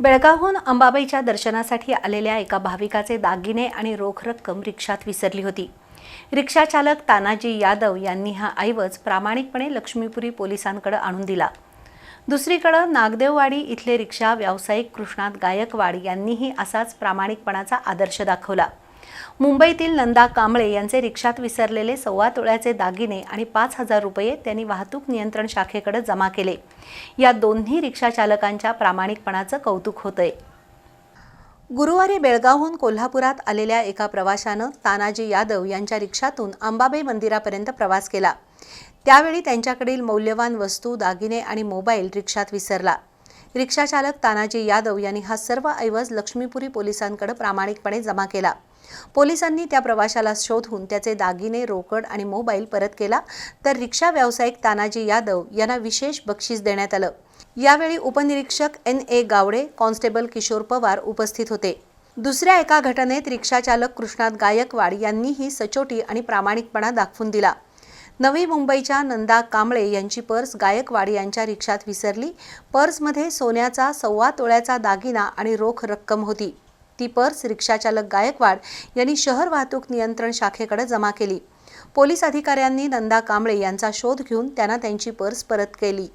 बेळगावहून अंबाबाईच्या दर्शनासाठी आलेल्या एका भाविकाचे दागिने आणि रोख रक्कम रिक्षात विसरली होती. रिक्षाचालक तानाजी यादव यांनी हा ऐवज प्रामाणिकपणे लक्ष्मीपुरी पोलिसांकडे आणून दिला. दुसरीकडं नागदेववाडी इथले रिक्षा व्यावसायिक कृष्णात गायकवाड यांनीही असाच प्रामाणिकपणाचा आदर्श दाखवला. मुंबईतील नंदा कांबळे यांचे रिक्षात विसरलेले सव्वा तोळ्याचे दागिने आणि पाच हजार रुपये त्यांनी वाहतूक नियंत्रण शाखेकडे जमा केले. या दोन्ही रिक्षा चालकांच्या प्रामाणिकपणाचं कौतुक होतंय. गुरुवारी बेळगावहून कोल्हापुरात आलेल्या एका प्रवाशानं तानाजी यादव यांच्या रिक्षातून अंबाबाई मंदिरापर्यंत प्रवास केला. त्यावेळी त्यांच्याकडील मौल्यवान वस्तू दागिने आणि मोबाईल रिक्षात विसरला. रिक्षाचालक तानाजी यादव यांनी हा सर्व ऐवज लक्ष्मीपुरी पोलिसांकडे प्रामाणिकपणे जमा केला. पोलिसांनी त्या प्रवाशाला शोधून त्याचे दागिने रोकड आणि मोबाईल परत केला तर रिक्षा व्यावसायिक तानाजी यादव यांना विशेष बक्षीस देण्यात आलं. यावेळी उपनिरीक्षक N A Gawade constable Kishor Pawar उपस्थित होते. दुसऱ्या एका घटनेत रिक्षाचालक कृष्णात गायकवाड यांनीही सचोटी आणि प्रामाणिकपणा दाखवून दिला. नवी मुंबईच्या नंदा कांबळे यांची पर्स गायकवाड यांच्या रिक्षात विसरली. पर्समध्ये सोन्याचा सव्वा तोळ्याचा दागिना आणि रोख रक्कम होती. ती पर्स रिक्षाचालक गायकवाड यांनी शहर वाहतूक नियंत्रण शाखेकडे जमा केली. पोलीस अधिकाऱ्यांनी नंदा कांबळे यांचा शोध घेऊन त्यांना त्यांची पर्स परत केली.